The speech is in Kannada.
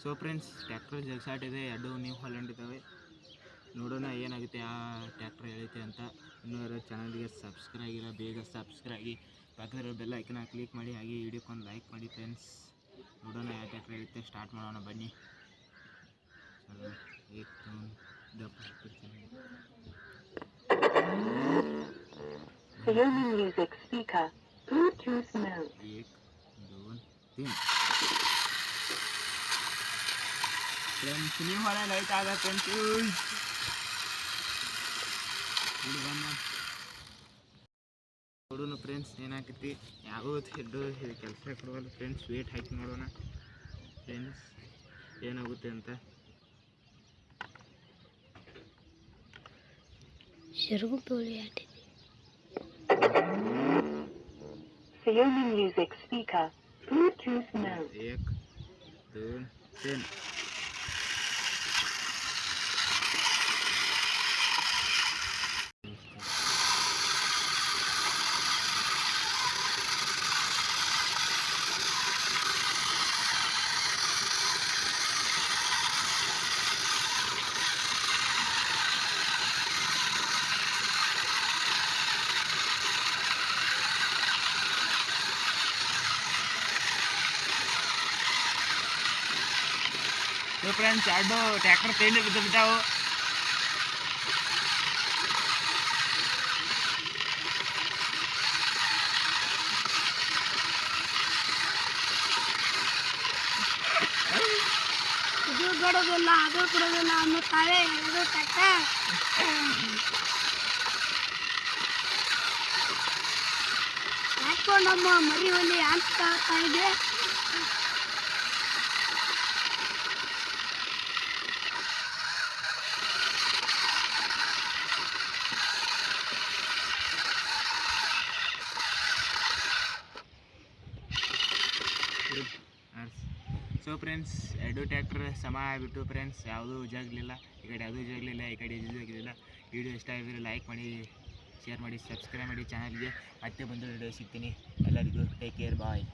ಸೊ ಫ್ರೆಂಡ್ಸ್ ಟ್ಯಾಕ್ಟರ್ ಜಲ್ಸಾಟ್ ಇದೆ ಎರಡು ನ್ಯೂ ಹಾಲೆಂಡ್ ಇದ್ದಾವೆ ನೋಡೋಣ ಏನಾಗುತ್ತೆ ಆ ಟ್ಯಾಕ್ಟರ್ ಹೇಳುತ್ತೆ ಅಂತ. ಇನ್ನೂ ಯಾರು ಚಾನಲ್ಗೆ ಸಬ್ಸ್ಕ್ರೈಬ್ ಆಗಿಲ್ಲ ಬೇಗ ಸಬ್ಸ್ಕ್ರೈಬ್ ಆಗಿ ಬೆಲ್ಲ ಬೆಲ್ ಐಕನ ಕ್ಲಿಕ್ ಮಾಡಿ ಹಾಗೆ ವಿಡಿಯೋಕ್ಕೊಂದು ಲೈಕ್ ಮಾಡಿ ಫ್ರೆಂಡ್ಸ್ ನೋಡೋಣ ಯಾವ ಟ್ಯಾಕ್ಟರ್ ಹೇಳುತ್ತೆ ಸ್ಟಾರ್ಟ್ ಮಾಡೋಣ ಬನ್ನಿ. ಚಲೋ ದೋನ್ ದಪ್ಪ ಯಾಕೆನೇ ಹೊರಗೆ ಲೈಟ್ ಆಗಕಂತು ನೋಡೋಣ ಫ್ರೆಂಡ್ಸ್ ಏನಾಗಿತಿ? ಯಾಕೋ ಹೆಡ್ ಹೇ ಕೆಲಸ ಕೈಡೋಣ ಫ್ರೆಂಡ್ಸ್ ವೇಟ್ ಹಾಕಿ ನೋಡೋಣ. ಫ್ರೆಂಡ್ಸ್ ಏನಾಗುತ್ತೆ ಅಂತ? ಶರುಕೋ ಸ್ಪೀಕರ್ ಬ್ಲೂಟೂತ್ ನೋ તો ફ્રેન્ડ ચાડો ટ્રેક્ટર થઈને બધા બતાવો ಕೊಡೋದಿಲ್ಲ ಅದು ಕೊಡೋದಿಲ್ಲ ಅನ್ನುತ್ತಾರೆ ಎಲ್ಲರೂ ತಕ್ಕ ಯಾಕೋ ನಮ್ಮ ಮರಿ ಒಲಿ ಅಂತ ಇದೆ. ಸೊ ಫ್ರೆಂಡ್ಸ್ ಎರಡು ಟ್ಯಾಕ್ಟ್ರ್ ಸಮ ಆಗಿಬಿಟ್ಟು ಫ್ರೆಂಡ್ಸ್ ಯಾವುದೂ ಜಾಗಲಿಲ್ಲ ಈ ಕಡೆ ಯಾವುದೂ ಜಾಗಲಿಲ್ಲ ಈ ಕಡೆ ಇದು ಆಗಲಿಲ್ಲ. ವೀಡಿಯೋ ಇಷ್ಟ ಆಗಿದ್ರೆ ಲೈಕ್ ಮಾಡಿ ಶೇರ್ ಮಾಡಿ ಸಬ್ಸ್ಕ್ರೈಬ್ ಮಾಡಿ ಚಾನಲ್ಗೆ ಮತ್ತೆ ಬಂದು ವಿಡಿಯೋ ಸಿಗ್ತೀನಿ. ಎಲ್ಲರಿಗೂ ಟೇಕ್ ಕೇರ್ ಬಾಯ್